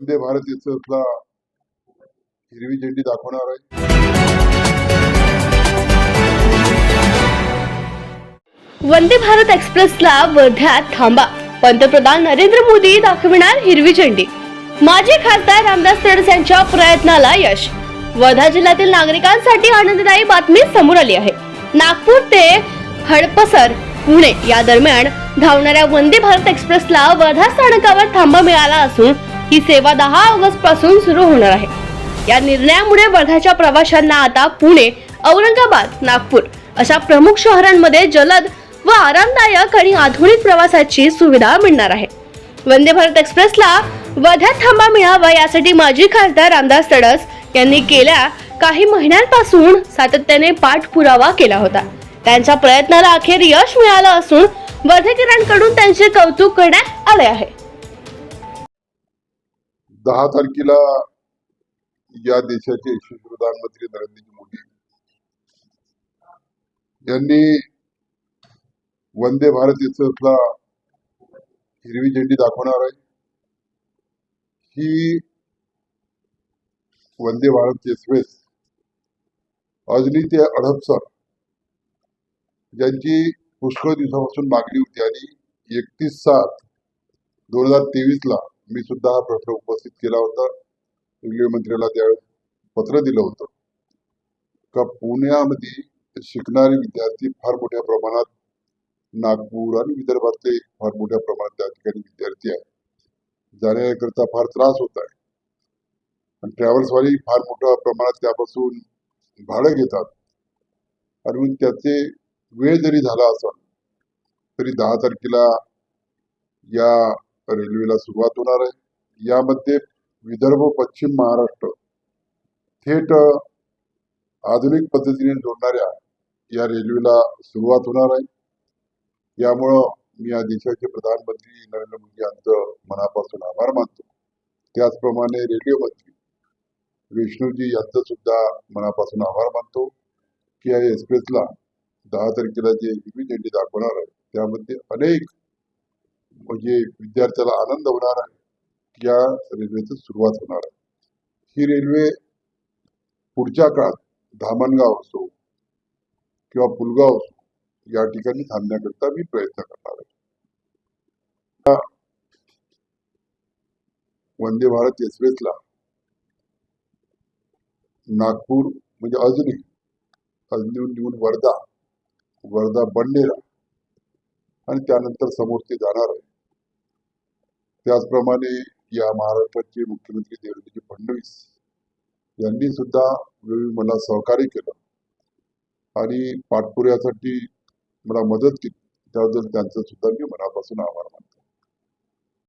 वंदे भारत एक्सप्रेसला हिरवी झेंडी दाखवणार आहे. वंदे भारत एक्सप्रेसला वर्ध्यात थांबा. पंतप्रधान नरेंद्र मोदी दाखविणार हिरवी झेंडी. माजी खासदार रामदास तडस यांच्या प्रयत्नाला यश. वर्धा जिल्ह्यातील नागरिकांसाठी आनंददायी बातमी समोर आली आहे. नागपूर ते हडपसर पुणे या दरम्यान धावणाऱ्या वंदे भारत एक्सप्रेसला वर्धा स्थानकावर थांबा मिळाला असून ही सेवा दहा ऑगस्टपासून सुरू होणार आहे. या निर्णयामुळे वर्धाच्या प्रवाशांना आता पुणे औरंगाबाद नागपूर अशा प्रमुख शहरांमध्ये जलद व आरामदायक आणि आधुनिक प्रवासाची सुविधा मिळणार आहे. वंदे भारत एक्सप्रेसला वर्ध्यात थांबा मिळावा यासाठी माजी खासदार रामदास तडस यांनी गेल्या काही महिन्यांपासून सातत्याने पाठपुरावा केला होता. त्यांच्या प्रयत्नाला अखेर यश मिळालं असून वर्धेकरांकडून त्यांचे कौतुक करण्यात आले आहे. दहा तारखेला या देशाचे यशस्वी प्रधानमंत्री नरेंद्र मोदी यांनी वंदे भारत एक्सप्रेसला हिरवी झेंडी दाखवणार आहे. ही वंदे भारत एक्सप्रेस अजनी ते अडपसर ज्यांची पुष्कळ दिवसापासून मागणी होती आणि एकतीस सात दोन हजार तेवीसला मी सुद्धा हा प्रश्न उपस्थित केला होता. रेल्वे मंत्र्याला त्यावेळेस पत्र दिलं होतं. का पुण्यामध्ये शिकणारे विद्यार्थी फार मोठ्या प्रमाणात नागपूर आणि विदर्भातले फार मोठ्या प्रमाणात त्या ठिकाणी विद्यार्थी आहेत. जाण्याकरता फार त्रास होत आहे. आणि ट्रॅव्हल्सवाली फार मोठ्या प्रमाणात त्यापासून भाडं घेतात. आणि त्याचे वेळ जरी झाला असं तरी दहा तारखेला या रेल्वेला सुरुवात होणार आहे. यामध्ये विदर्भ पश्चिम महाराष्ट्र थेट आधुनिक पद्धतीने जोडणाऱ्या या रेल्वेला सुरुवात होणार आहे. यामुळं मी या देशाचे प्रधानमंत्री नरेंद्र मोदी यांचं मनापासून आभार मानतो. त्याचप्रमाणे रेल्वे मंत्री विष्णूजी यांचं सुद्धा मनापासून आभार मानतो की या एक्सप्रेसला दहा तारखेला जे हिरवी झेंडी दाखवणार आहे त्यामध्ये अनेक म्हणजे विद्यार्थ्याला आनंद होणार आहे या रेल्वेची सुरुवात होणार आहे. ही रेल्वे पुढच्या काळात धामणगाव असो किंवा पुलगाव असो या ठिकाणी थांबण्याकरता मी प्रयत्न करणार आहे. वंदे भारत एक्सप्रेसला नागपूर म्हणजे अजनी अजनीहून निघून वर्धा वर्धा बंडेरा आणि त्यानंतर समोर ते जाणार आहे. त्याचप्रमाणे या महाराष्ट्राचे मुख्यमंत्री देवेंद्रजी फडणवीस यांनी सुद्धा वेळोवेळी मला सहकार्य केलं. आणि पाठपुऱ्यासाठी मला मदत केली. त्याबद्दल त्यांचं सुद्धा मी मनापासून आभार मानतो.